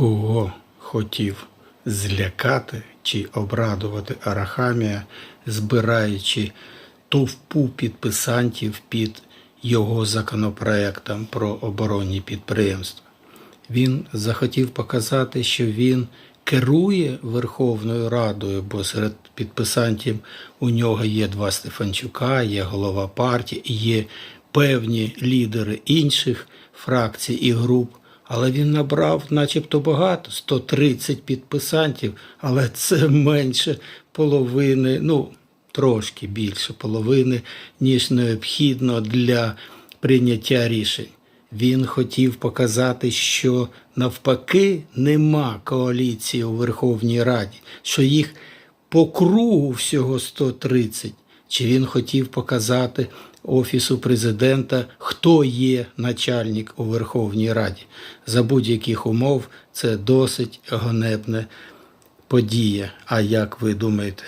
Кого хотів злякати чи обрадувати Арахамія, збираючи товпу підписантів під його законопроектом про оборонні підприємства? Він захотів показати, що він керує Верховною Радою, бо серед підписантів у нього є два Стефанчука, є голова партії, є певні лідери інших фракцій і груп. Але він набрав, начебто, багато 130 підписантів, але це менше половини, ну трошки більше половини, ніж необхідно для прийняття рішень. Він хотів показати, що навпаки нема коаліції у Верховній Раді, що їх по кругу всього 130. Чи він хотів показати Офісу президента, хто є начальник у Верховній Раді? За будь-яких умов це досить гонебна подія. А як ви думаєте?